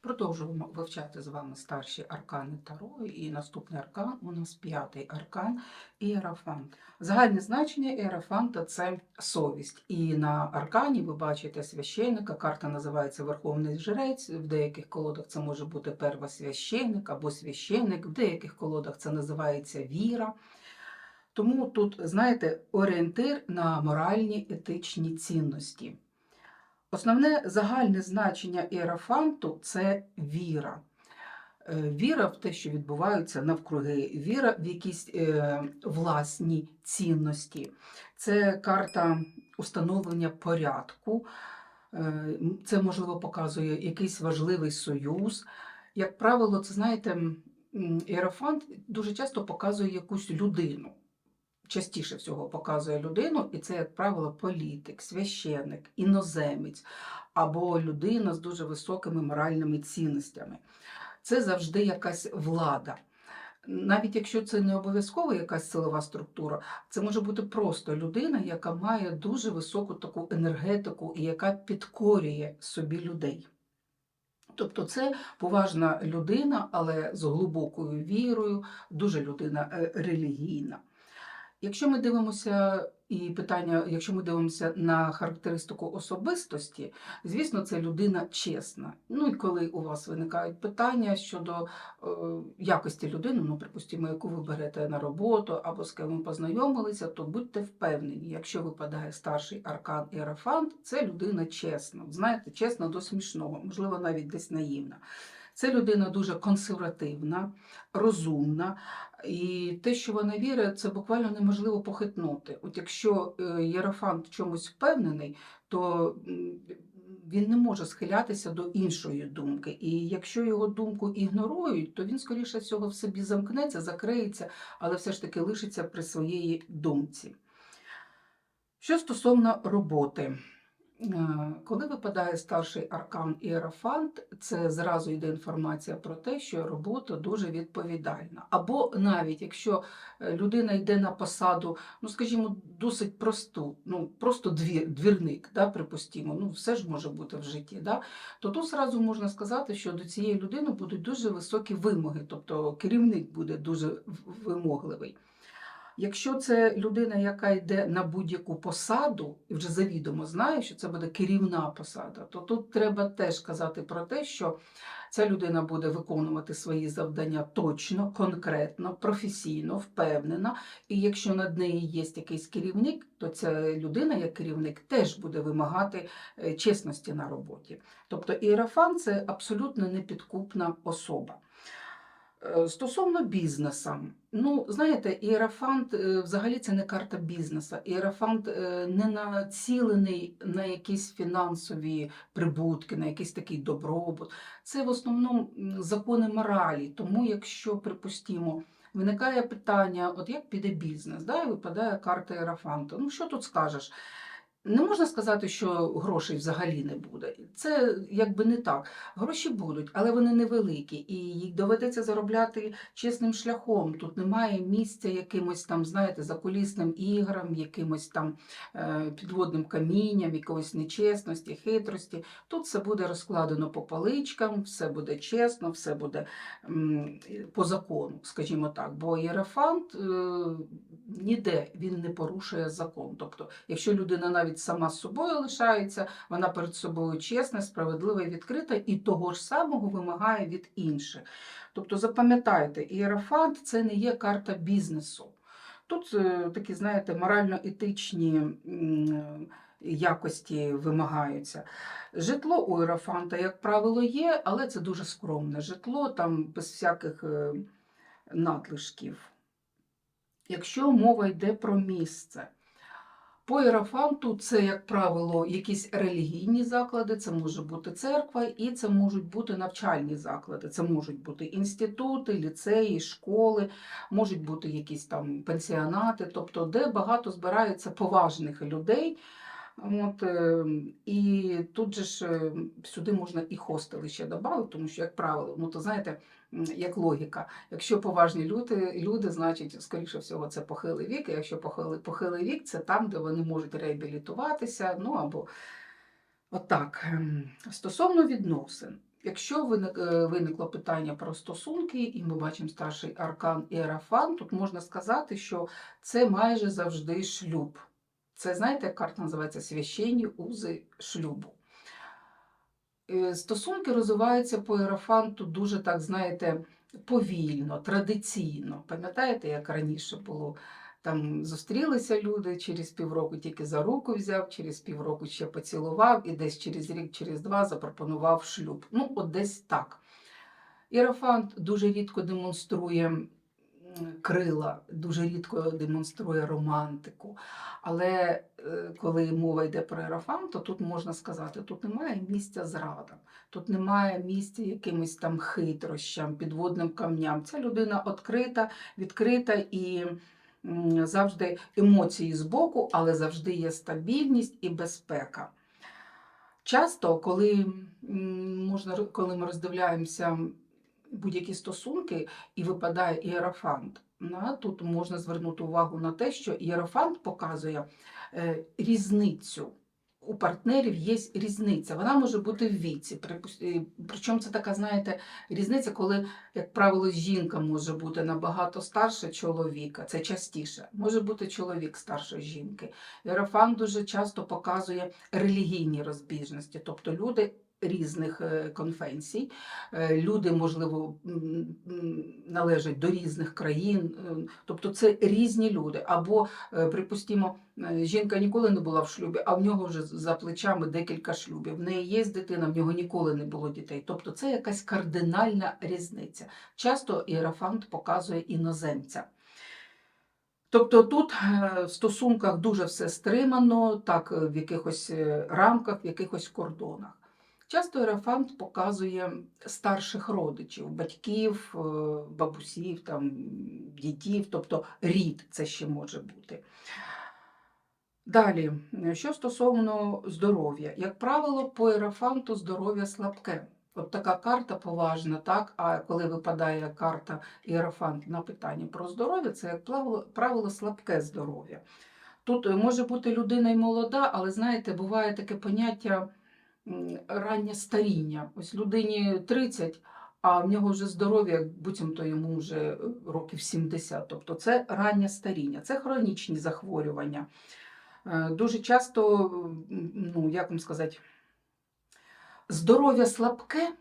Продовжуємо вивчати з вами старші аркани Таро, і наступний аркан у нас п'ятий аркан Іерафант. Загальне значення Іерафанта це совість. І на аркані ви бачите священника, карта називається Верховний Жрець. В деяких колодах це може бути первосвященник або священник, в деяких колодах це називається віра. Тому тут, знаєте, орієнтир на моральні етичні цінності. Основне загальне значення іерафанту це віра. Е, Віра в те, що відбувається навкруги, віра в якісь е, власні цінності. Це карта установлення порядку. Е, Це, можливо, показує якийсь важливий союз. Як правило, це знаєте, м, іерафант дуже часто показує якусь людину частіше всього показує людину, і це, як правило, політик, священник, іноземець або людина з дуже високими моральними цінностями. Це завжди якась влада. Навіть якщо це не обов'язково якась силова структура, це може бути просто людина, яка має дуже високу таку енергетику і яка підкорює собі людей. Тобто це поважна людина, але з глибокою вірою, дуже людина е, релігійна. Якщо ми дивимося і питання, якщо ми дивимося на характеристику особистості, звісно, це людина чесна. Ну і коли у вас виникають питання щодо е, якості людини, ну припустимо, яку ви берете на роботу або з ким ви познайомилися, то будьте впевнені, якщо випадає старший аркан Іерафант, це людина чесна. Знаєте, чесна до смішного, можливо, навіть десь наївна. Це людина дуже консервативна, розумна, і те, що вона вірить, це буквально неможливо похитнути. От якщо е, Єрофант чомусь впевнений, то він не може схилятися до іншої думки. І якщо його думку ігнорують, то він, скоріше всього, в собі замкнеться, закриється, але все ж таки лишиться при своїй думці. Що стосовно роботи. Коли випадає старший аркан Іерафант, це зразу йде інформація про те, що робота дуже відповідальна. Або навіть якщо е, людина йде на посаду, ну скажімо, досить просту, ну просто двір, двірник, да, припустимо, ну все ж може бути в житті, да, то тут зразу можна сказати, що до цієї людини будуть дуже високі вимоги, тобто керівник буде дуже вимогливий. Якщо це людина, яка йде на будь-яку посаду, і вже завідомо знає, що це буде керівна посада, то тут треба теж казати про те, що ця людина буде виконувати свої завдання точно, конкретно, професійно, впевнена. І якщо над нею є якийсь керівник, то ця людина, як керівник, теж буде вимагати е, чесності на роботі. Тобто іерафан це абсолютно непідкупна особа. Е, Стосовно бізнеса, ну знаєте, іерафант е, взагалі це не карта бізнесу. Іерафант е, не націлений на якісь фінансові прибутки, на якийсь такий добробут. Це в основному закони моралі. Тому, якщо припустимо, виникає питання, от як піде бізнес, да, і випадає карта іерафанта. Ну що тут скажеш? Не можна сказати, що грошей взагалі не буде. Це якби не так. Гроші будуть, але вони невеликі, і їх доведеться заробляти чесним шляхом. Тут немає місця якимось там, знаєте, закулісним іграм, якимось там е, підводним камінням, якоїсь нечесності, хитрості. Тут все буде розкладено по поличкам, все буде чесно, все буде по закону, скажімо так. Бо єрафант е, ніде він не порушує закон. Тобто, якщо людина навіть сама з собою лишається, вона перед собою чесна, справедлива і відкрита, і того ж самого вимагає від інших. Тобто, запам'ятайте, ієрофант це не є карта бізнесу. Тут е, такі, знаєте, морально-етичні якості вимагаються. Житло у іерофанта, як правило, є, але це дуже скромне житло, там без всяких е, надлишків. Якщо мова йде про місце, по іерофанту це, як правило, якісь релігійні заклади, це може бути церква, і це можуть бути навчальні заклади. Це можуть бути інститути, ліцеї, школи, можуть бути якісь там пенсіонати, тобто де багато збирається поважних людей. От, е, і тут же ж е, сюди можна і хостели ще додати, тому що, як правило, ну то знаєте, як логіка. Якщо поважні люди, люди, значить, скоріше всього, це похилий вік. А якщо похилий, похилий вік, це там, де вони можуть реабілітуватися, ну або отак. Ем, Стосовно відносин. Якщо е, виникло питання про стосунки, і ми бачимо старший аркан і ерафан, тут можна сказати, що це майже завжди шлюб. Це, знаєте, як карта називається священні узи шлюбу. Е, Стосунки розвиваються по ерафанту дуже так, знаєте, повільно, традиційно. Пам'ятаєте, як раніше було? Там зустрілися люди через півроку, тільки за руку взяв, через півроку ще поцілував, і десь через рік, через два запропонував шлюб. Ну, от десь так. Іерофант дуже рідко демонструє крила, дуже рідко демонструє романтику. Але е, коли мова йде про ерофант, то тут можна сказати, тут немає місця зрадам, тут немає місця якимось там хитрощам, підводним камням. Ця людина відкрита, відкрита і завжди емоції з боку, але завжди є стабільність і безпека. Часто, коли, можна, коли ми роздивляємося будь-які стосунки і випадає іерофант, на, тут можна звернути увагу на те, що іерофант показує е, різницю. У партнерів є різниця. Вона може бути в віці. Е, Причому це така, знаєте, різниця, коли, як правило, жінка може бути набагато старше чоловіка. Це частіше. Може бути чоловік старше жінки. Іерофан дуже часто показує релігійні розбіжності, тобто люди різних е, конфесій, е, люди, можливо, належать до різних країн, е, тобто це різні люди. Або, припустімо, жінка ніколи не була в шлюбі, а в нього вже за плечами декілька шлюбів. В неї є дитина, в нього ніколи не було дітей. Тобто це якась кардинальна різниця. Часто іерофант показує іноземця. Тобто тут в стосунках дуже все стримано, так в якихось рамках, в якихось кордонах. Часто ерафант показує старших родичів, батьків, е, бабусів, там, дітів, тобто рід це ще може бути. Далі, що стосовно здоров'я, як правило, по ерафанту здоров'я слабке. От така карта поважна, так? А коли випадає карта іерофант на питання про здоров'я, це, як правило, слабке здоров'я. Тут е, може бути людина й молода, але знаєте, буває таке поняття раннє старіння. Ось людині 30, а в нього вже здоров'я, буцімто йому вже е, років 70. Тобто це раннє старіння, це хронічні захворювання. Е, Дуже часто, ну як вам сказати, здоров'я слабке,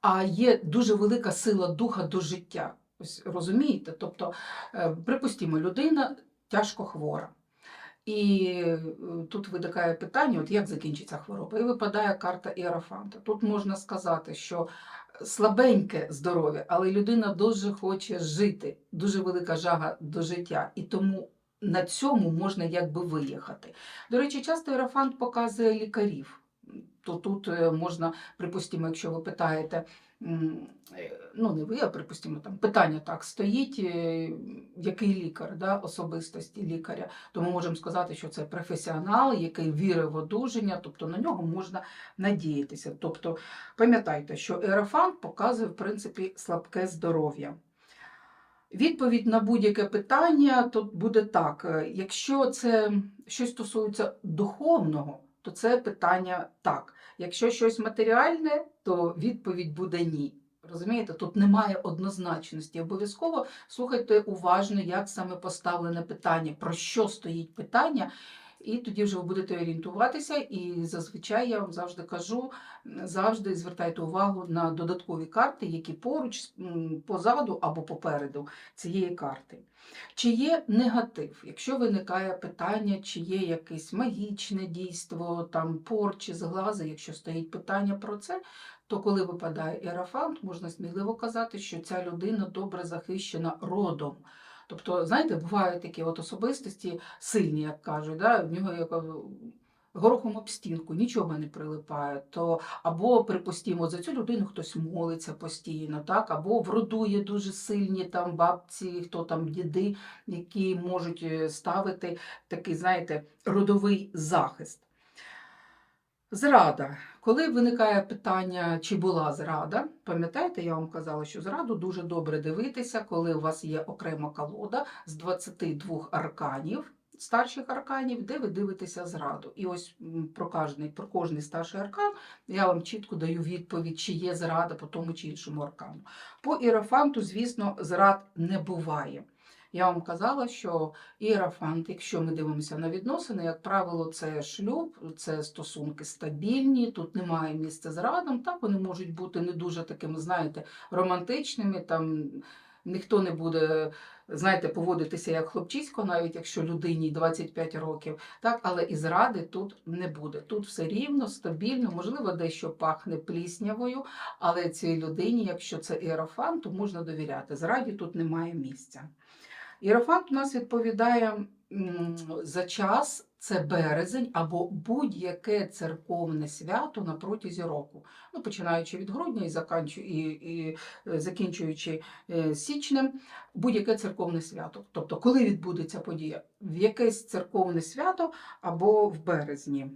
а є дуже велика сила духа до життя. Ось розумієте? Тобто, е, припустімо, людина тяжко хвора. І е, тут виникає питання, от як закінчиться хвороба, і випадає карта іерофанта. Тут можна сказати, що слабеньке здоров'я, але людина дуже хоче жити, дуже велика жага до життя, і тому на цьому можна якби виїхати. До речі, часто іерофант показує лікарів. То тут е, можна, припустимо, якщо ви питаєте, ну не ви, а припустимо, там питання так стоїть, е, який лікар, да, особистості лікаря, то ми можемо сказати, що це професіонал, який вірить в одужання, тобто на нього можна надіятися. Тобто пам'ятайте, що ерофант показує, в принципі, слабке здоров'я. Відповідь на будь-яке питання тут буде так. е, Якщо це щось стосується духовного, то це питання так. Якщо щось матеріальне, то відповідь буде ні. Розумієте, тут немає однозначності. Обов'язково слухайте уважно, як саме поставлене питання, про що стоїть питання, і тоді вже ви будете орієнтуватися. І зазвичай я вам завжди кажу, завжди звертайте увагу на додаткові карти, які поруч, позаду або попереду цієї карти. Чи є негатив? Якщо виникає питання, чи є якесь магічне дійство, там порчі, зглази, якщо стоїть питання про це, то коли випадає ерафант, можна сміливо казати, що ця людина добре захищена родом. Тобто, знаєте, бувають такі от особистості сильні, як кажуть, да? в нього як е, горохом об стінку, нічого не прилипає. То, або, припустімо, за цю людину хтось молиться постійно, так? або в роду є дуже сильні там бабці, хто там діди, які можуть е, ставити такий, знаєте, родовий захист. Зрада. Коли виникає питання, чи була зрада, пам'ятаєте, я вам казала, що зраду дуже добре дивитися, коли у вас є окрема колода з 22 арканів, старших арканів, де ви дивитеся зраду. І ось про кожний, про кожний старший аркан я вам чітко даю відповідь, чи є зрада по тому чи іншому аркану. По іерофанту, звісно, зрад не буває. Я вам казала, що іерофант, якщо ми дивимося на відносини, як правило, це шлюб, це стосунки стабільні, тут немає місця зрадам. Так вони можуть бути не дуже такими, знаєте, романтичними. Там ніхто не буде, знаєте, поводитися як хлопчисько, навіть якщо людині 25 років. Так, але і зради тут не буде. Тут все рівно, стабільно, можливо, дещо пахне пліснявою, але цій людині, якщо це іерофант, то можна довіряти. Зраді тут немає місця. Іерофант у нас відповідає за час, це березень або будь-яке церковне свято на протязі року. Ну, починаючи від грудня і, заканчу, і, і е, закінчуючи е, січнем, будь-яке церковне свято. Тобто, коли відбудеться подія? В якесь церковне свято або в березні.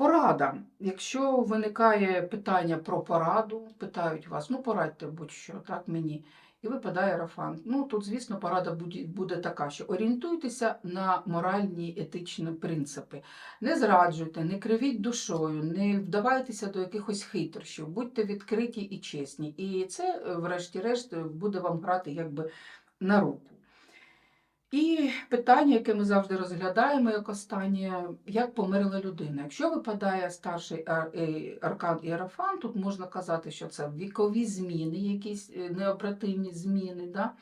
Порада. Якщо виникає питання про пораду, питають вас, ну порадьте будь-що, так мені. І випадає рафан. Ну тут, звісно, порада буде, така, що орієнтуйтеся на моральні етичні принципи. Не зраджуйте, не кривіть душою, не вдавайтеся до якихось хитрощів, будьте відкриті і чесні. І це, врешті-решт, буде вам грати якби на руку. І питання, яке ми завжди розглядаємо, як останнє, як померла людина. Якщо випадає старший ар- е, аркан Іерофан, тут можна казати, що це вікові зміни, якісь е, необратимі зміни. Да?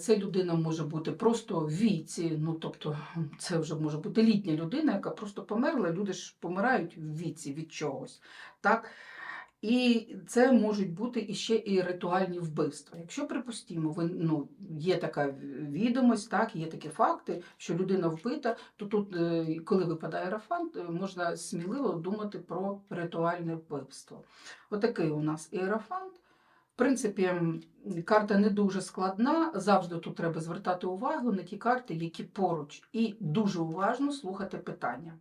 Це людина може бути просто в віці, ну тобто це вже може бути літня людина, яка просто померла. Люди ж помирають в віці від чогось. Так? І це можуть бути іще і ритуальні вбивства. Якщо, припустимо, ви, ну, є така відомість, так, є такі факти, що людина вбита, то тут, е, коли випадає рафант, е, можна сміливо думати про ритуальне вбивство. Отакий у нас іерофант. В принципі, карта не дуже складна. Завжди тут треба звертати увагу на ті карти, які поруч, і дуже уважно слухати питання.